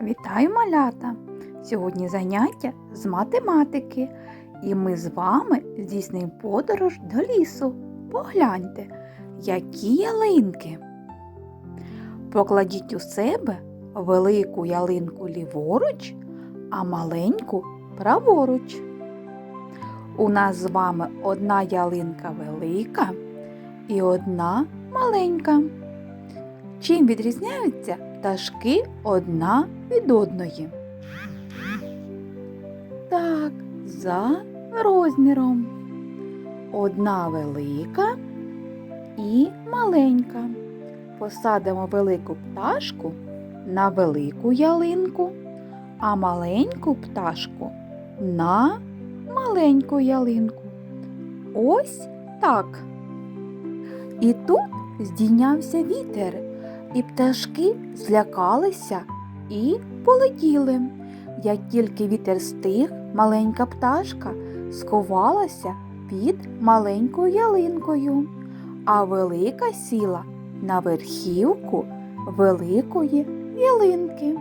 Вітаю малята! Сьогодні заняття з математики, і ми з вами здійснимо подорож до лісу. Погляньте, які ялинки. Покладіть у себе велику ялинку ліворуч, а маленьку праворуч. У нас з вами одна ялинка велика і одна маленька. Чим відрізняються пташки одна від одної? Так, за розміром. Одна велика і маленька. Посадимо велику пташку на велику ялинку, а маленьку пташку на маленьку ялинку. Ось так. І тут здійнявся вітер, і пташки злякалися і полетіли. Як тільки вітер стих, маленька пташка сховалася під маленькою ялинкою, а велика сіла на верхівку великої ялинки.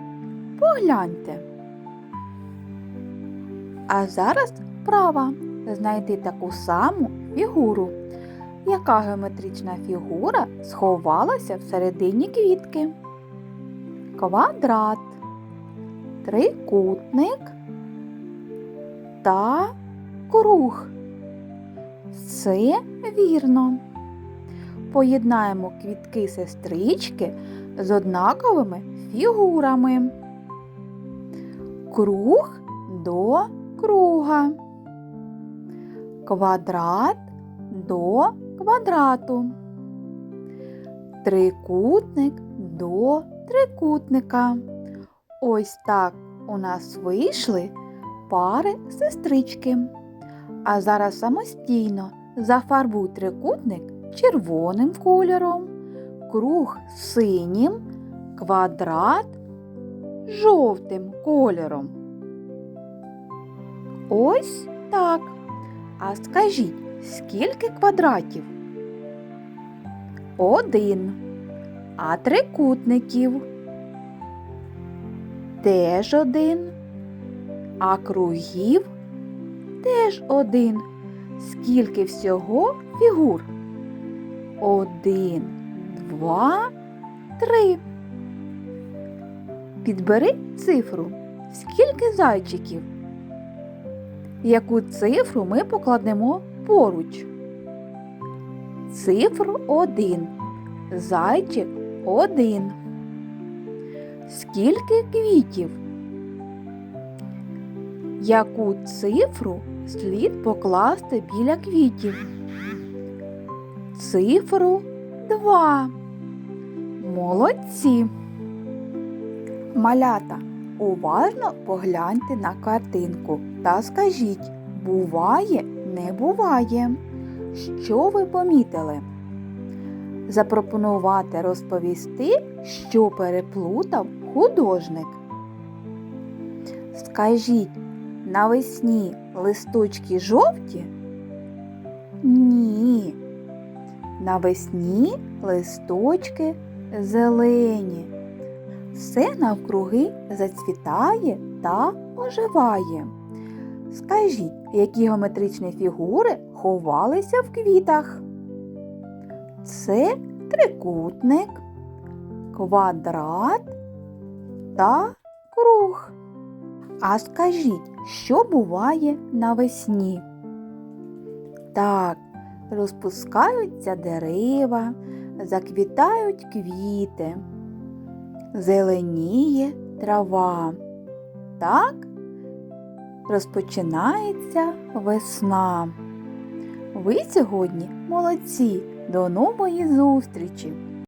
Погляньте. А зараз вправа знайти таку саму фігуру. Яка геометрична фігура сховалася всередині квітки? Квадрат, трикутник та круг. Все вірно. Поєднаємо квітки сестрички з однаковими фігурами. Круг до круга. Квадрат до квадрату. Трикутник до трикутника. Ось так у нас вийшли пари сестрички. А зараз самостійно зафарбуй трикутник червоним кольором, круг синім, квадрат жовтим кольором. Ось так. А скажіть, скільки квадратів? Один. А трикутників? Теж один. А кругів? Теж один. Скільки всього фігур? Один, два, три. Підбери цифру. Скільки зайчиків? Яку цифру ми покладемо поруч? Цифру один. Зайчик один. Скільки квітів? Яку цифру слід покласти біля квітів? Цифру два. Молодці. Малята, уважно погляньте на картинку та скажіть, буває, не буває. Що ви помітили? Запропонувати розповісти, що переплутав художник. Скажіть, навесні листочки жовті? Ні. Навесні листочки зелені. Все навкруги зацвітає та оживає. Скажіть, які геометричні фігури ховалися в квітах? Це трикутник, квадрат та круг. А скажіть, що буває навесні? Так, розпускаються дерева, заквітають квіти, зеленіє трава. Так розпочинається весна. Ви сьогодні молодці! До нової зустрічі!